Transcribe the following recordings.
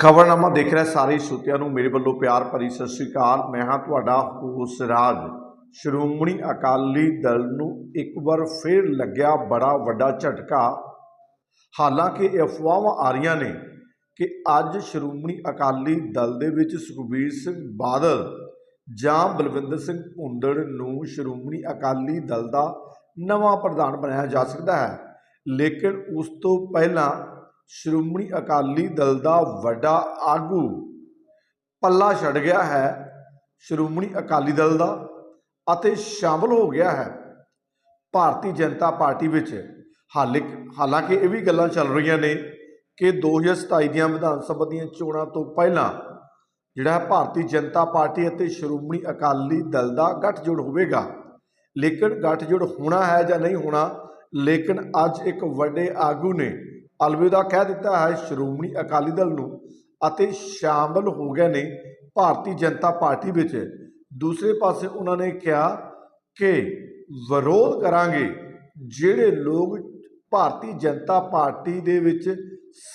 ਖਬਰਨਾਮਾ ਦੇਖ ਰਿਹਾ ਸਾਰੇ ਸਰੋਤਿਆਂ ਨੂੰ, ਮੇਰੇ ਵੱਲੋਂ ਪਿਆਰ ਭਰੀ ਸਤਿ ਸ੍ਰੀ ਅਕਾਲ। ਮੈਂ ਹਾਂ ਤੁਹਾਡਾ ਹੋਸ ਰਾਜ। ਸ਼੍ਰੋਮਣੀ ਅਕਾਲੀ ਦਲ ਨੂੰ ਇੱਕ ਵਾਰ ਫਿਰ ਲੱਗਿਆ ਬੜਾ ਵੱਡਾ ਝਟਕਾ। ਹਾਲਾਂਕਿ ਇਹ ਅਫਵਾਹਾਂ ਆ ਰਹੀਆਂ ਨੇ ਕਿ ਅੱਜ ਸ਼੍ਰੋਮਣੀ ਅਕਾਲੀ ਦਲ ਦੇ ਵਿੱਚ ਸੁਖਬੀਰ ਸਿੰਘ ਬਾਦਲ ਜਾਂ ਬਲਵਿੰਦਰ ਸਿੰਘ ਭੁੰਦੜ ਨੂੰ ਸ਼੍ਰੋਮਣੀ ਅਕਾਲੀ ਦਲ ਦਾ ਨਵਾਂ ਪ੍ਰਧਾਨ ਬਣਾਇਆ ਜਾ ਸਕਦਾ ਹੈ। ਲੇਕਿਨ ਉਸ ਤੋਂ ਪਹਿਲਾਂ ਸ਼੍ਰੋਮਣੀ ਅਕਾਲੀ ਦਲ ਦਾ ਵੱਡਾ ਆਗੂ। ਪੱਲਾ ਛੱਡ ਗਿਆ ਹੈ ਸ਼੍ਰੋਮਣੀ ਅਕਾਲੀ ਦਲ ਦਾ ਅਤੇ ਸ਼ਾਮਲ ਹੋ ਗਿਆ ਹੈ ਭਾਰਤੀ ਜਨਤਾ ਪਾਰਟੀ ਵਿੱਚ। ਹਾਲੇ ਹਾਲਾਂਕਿ ਇਹ ਵੀ ਗੱਲਾਂ ਚੱਲ ਰਹੀਆਂ ਨੇ ਕਿ 2027 ਦੀਆਂ ਵਿਧਾਨ ਸਭਾ ਦੀਆਂ ਚੋਣਾਂ ਤੋਂ ਪਹਿਲਾਂ ਜਿਹੜਾ ਹੈ ਭਾਰਤੀ ਜਨਤਾ ਪਾਰਟੀ ਅਤੇ ਸ਼੍ਰੋਮਣੀ ਅਕਾਲੀ ਦਲ ਦਾ ਗੱਠਜੋੜ ਹੋਵੇਗਾ। ਲੇਕਿਨ ਗੱਠਜੋੜ ਹੋਣਾ ਹੈ ਜਾਂ ਨਹੀਂ ਹੋਣਾ, ਲੇਕਿਨ ਅੱਜ ਇੱਕ ਵੱਡੇ ਆਗੂ ਨੇ ਅਲਵਿਦਾ ਕਹਿ ਦਿੱਤਾ ਹੈ, ਸ਼੍ਰੋਮਣੀ ਅਕਾਲੀ ਦਲ ਨੂੰ ਅਤੇ ਸ਼ਾਮਲ ਹੋ ਗਏ ਨੇ ਭਾਰਤੀ ਜਨਤਾ ਪਾਰਟੀ ਵਿੱਚ। ਦੂਸਰੇ ਪਾਸੇ ਉਹਨਾਂ ਨੇ ਕਿਹਾ ਕਿ ਵਿਰੋਧ ਕਰਾਂਗੇ, ਜਿਹੜੇ ਲੋਕ ਭਾਰਤੀ ਜਨਤਾ ਪਾਰਟੀ ਦੇ ਵਿੱਚ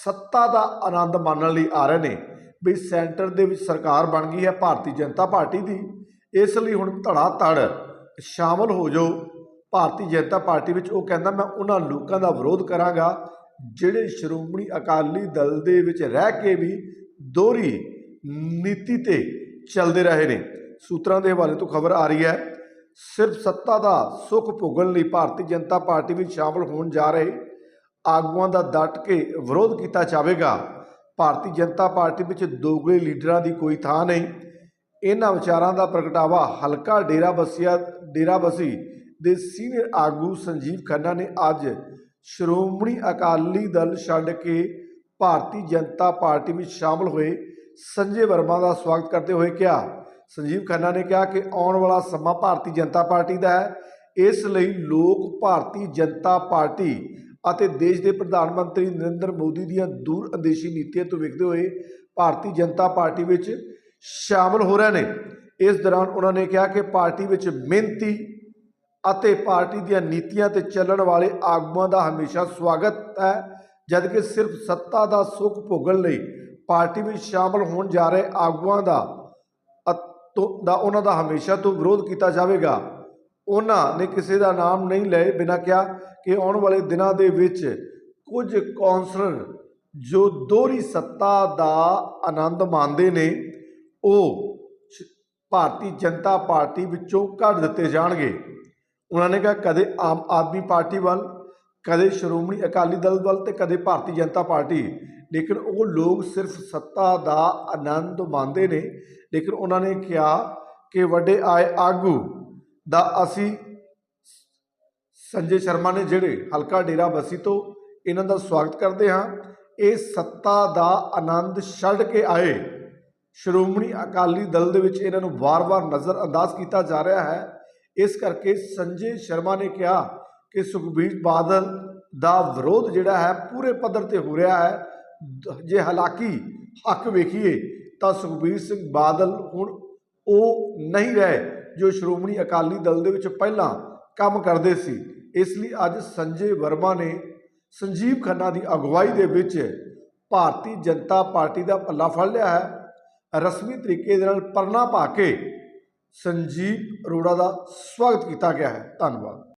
ਸੱਤਾ ਦਾ ਆਨੰਦ ਮਾਣਨ ਲਈ ਆ ਰਹੇ ਨੇ। ਵੀ ਸੈਂਟਰ ਦੇ ਵਿੱਚ ਸਰਕਾਰ ਬਣ ਗਈ ਹੈ ਭਾਰਤੀ ਜਨਤਾ ਪਾਰਟੀ ਦੀ, ਇਸ ਲਈ ਹੁਣ ਧੜਾ ਧੜ ਸ਼ਾਮਲ ਹੋ ਜਾਓ। ਭਾਰਤੀ ਜਨਤਾ ਪਾਰਟੀ ਵਿੱਚ ਉਹ ਕਹਿੰਦਾ, ਮੈਂ ਉਹਨਾਂ ਲੋਕਾਂ ਦਾ ਵਿਰੋਧ ਕਰਾਂਗਾ ਜਿਹੜੇ ਸ਼੍ਰੋਮਣੀ ਅਕਾਲੀ ਦਲ ਦੇ ਵਿੱਚ ਰਹਿ ਕੇ ਵੀ ਦੋਹਰੀ ਨੀਤੀ ਤੇ ਚੱਲਦੇ ਰਹੇ ਨੇ। ਸੂਤਰਾਂ ਦੇ ਹਵਾਲੇ ਤੋਂ ਖਬਰ ਆ ਰਹੀ ਹੈ, ਸਿਰਫ ਸੱਤਾ ਦਾ ਸੁੱਖ ਭੋਗਣ ਲਈ ਭਾਰਤੀ ਜਨਤਾ ਪਾਰਟੀ ਵਿੱਚ ਸ਼ਾਮਲ ਹੋਣ ਜਾ ਰਹੇ ਆਗੂਆਂ ਦਾ ਡਟ ਕੇ ਵਿਰੋਧ ਕੀਤਾ ਜਾਵੇਗਾ। ਭਾਰਤੀ ਜਨਤਾ ਪਾਰਟੀ ਵਿੱਚ ਦੋਗਲੇ ਲੀਡਰਾਂ ਦੀ ਕੋਈ ਥਾਂ ਨਹੀਂ। ਇਹਨਾਂ ਵਿਚਾਰਾਂ ਦਾ ਪ੍ਰਗਟਾਵਾ ਹਲਕਾ ਡੇਰਾ ਬਸਿਆ ਡੇਰਾ ਬਸੀ ਦੇ ਸੀਨੀਅਰ ਆਗੂ ਸੰਜੀਵ ਖੰਨਾ ਨੇ ਅੱਜ ਸ਼੍ਰੋਮਣੀ ਅਕਾਲੀ ਦਲ ਛੱਡ ਕੇ ਭਾਰਤੀ ਜਨਤਾ ਪਾਰਟੀ ਵਿੱਚ ਸ਼ਾਮਲ ਹੋਏ ਸੰਜੇ ਵਰਮਾ ਦਾ ਸਵਾਗਤ ਕਰਦੇ ਹੋਏ ਕਿਹਾ। ਸੰਜੀਵ ਖੰਨਾ ਨੇ ਕਿਹਾ ਕਿ ਆਉਣ ਵਾਲਾ ਸਮਾਂ ਭਾਰਤੀ ਜਨਤਾ ਪਾਰਟੀ ਦਾ ਹੈ। ਇਸ ਲਈ ਲੋਕ ਭਾਰਤੀ ਜਨਤਾ ਪਾਰਟੀ ਅਤੇ ਦੇਸ਼ ਦੇ ਪ੍ਰਧਾਨ ਮੰਤਰੀ ਨਰਿੰਦਰ ਮੋਦੀ ਦੀਆਂ ਦੂਰ ਅੰਦੇਸ਼ੀ ਨੀਤੀਆਂ ਤੋਂ ਵੇਖਦੇ ਹੋਏ ਭਾਰਤੀ ਜਨਤਾ ਪਾਰਟੀ ਵਿੱਚ ਸ਼ਾਮਲ ਹੋ ਰਹੇ ਨੇ। ਇਸ ਦੌਰਾਨ ਉਹਨਾਂ ਨੇ ਕਿਹਾ ਕਿ ਪਾਰਟੀ ਵਿੱਚ ਮਿਹਨਤੀ ਅਤੇ ਪਾਰਟੀ ਦੀਆਂ ਨੀਤੀਆਂ ਤੇ ਚੱਲਣ ਵਾਲੇ ਆਗੂਆਂ ਦਾ ਹਮੇਸ਼ਾ ਸਵਾਗਤ ਹੈ, ਜਦਕਿ ਸਿਰਫ ਸੱਤਾ ਦਾ ਸੁੱਖ ਭੋਗਣ ਲਈ ਪਾਰਟੀ ਵਿੱਚ ਸ਼ਾਮਲ ਹੋਣ ਜਾ ਰਹੇ ਆਗੂਆਂ ਦਾ ਤੋਂ, ਦਾ ਉਹਨਾਂ ਦਾ ਹਮੇਸ਼ਾ ਤੋਂ ਵਿਰੋਧ ਕੀਤਾ ਜਾਵੇਗਾ। ਉਹਨਾਂ ਨੇ ਕਿਸੇ ਦਾ ਨਾਮ ਨਹੀਂ ਲਏ ਬਿਨਾਂ ਕਿਹਾ ਕਿ ਆਉਣ ਵਾਲੇ ਦਿਨਾਂ ਦੇ ਵਿੱਚ ਕੁਝ ਕੌਂਸਲਰ ਜੋ ਦੋਹਰੀ ਸੱਤਾ ਦਾ ਆਨੰਦ ਮਾਣਦੇ ਨੇ, ਉਹ ਭਾਰਤੀ ਜਨਤਾ ਪਾਰਟੀ ਵਿੱਚੋਂ ਕੱਢ ਦਿੱਤੇ ਜਾਣਗੇ। ਉਹਨਾਂ ਨੇ ਕਿਹਾ, ਕਦੇ ਆਮ ਆਦਮੀ ਪਾਰਟੀ ਵੱਲ, ਕਦੇ ਸ਼੍ਰੋਮਣੀ ਅਕਾਲੀ ਦਲ ਵੱਲ ਤੇ ਕਦੇ ਭਾਰਤੀ ਜਨਤਾ ਪਾਰਟੀ। ਲੇਕਿਨ ਉਹ ਲੋਕ ਸਿਰਫ ਸੱਤਾ ਦਾ ਆਨੰਦ ਮਾਣਦੇ ਨੇ। ਲੇਕਿਨ ਉਹਨਾਂ ਨੇ ਕਿਹਾ ਕਿ ਵੱਡੇ ਆਏ ਆਗੂ ਦਾ ਅਸੀਂ ਸੰਜੇ ਸ਼ਰਮਾ ਨੇ ਜਿਹੜੇ ਹਲਕਾ ਡੇਰਾ ਬਸੀ ਤੋਂ ਇਹਨਾਂ ਦਾ ਸਵਾਗਤ ਕਰਦੇ ਹਾਂ। ਇਹ ਸੱਤਾ ਦਾ ਆਨੰਦ ਛੱਡ ਕੇ ਆਏ। ਸ਼੍ਰੋਮਣੀ ਅਕਾਲੀ ਦਲ ਦੇ ਵਿੱਚ ਇਹਨਾਂ ਨੂੰ ਵਾਰ-ਵਾਰ ਨਜ਼ਰ ਅੰਦਾਜ਼ ਕੀਤਾ ਜਾ ਰਿਹਾ ਹੈ। ਇਸ ਕਰਕੇ ਸੰਜੇ ਸ਼ਰਮਾ ਨੇ ਕਿਹਾ ਕਿ ਸੁਖਬੀਰ ਬਾਦਲ ਦਾ ਵਿਰੋਧ ਜਿਹੜਾ ਹੈ ਪੂਰੇ ਪੱਧਰ ਤੇ ਹੋ ਰਿਹਾ ਹੈ। ਜੇ ਹਾਲਾਂਕਿ ਹੱਕ ਵੇਖੀਏ ਤਾਂ ਸੁਖਬੀਰ ਸਿੰਘ ਬਾਦਲ ਹੁਣ ਉਹ ਨਹੀਂ ਰਹੇ ਜੋ ਸ਼੍ਰੋਮਣੀ ਅਕਾਲੀ ਦਲ ਦੇ ਵਿੱਚ ਪਹਿਲਾਂ ਕੰਮ ਕਰਦੇ ਸੀ। ਇਸ ਲਈ ਅੱਜ ਸੰਜੇ ਵਰਮਾ ਨੇ ਸੰਜੀਵ ਖੰਨਾ ਦੀ ਅਗਵਾਈ ਦੇ ਵਿੱਚ ਭਾਰਤੀ ਜਨਤਾ ਪਾਰਟੀ ਦਾ ਪੱਲਾ ਫੜ ਲਿਆ ਹੈ। ਰਸਮੀ ਤਰੀਕੇ ਦੇ ਨਾਲ ਪਰਨਾ ਪਾ ਕੇ ਸੰਜੀਵ ਅਰੋੜਾ ਦਾ ਸਵਾਗਤ ਕੀਤਾ ਗਿਆ ਹੈ। ਧੰਨਵਾਦ।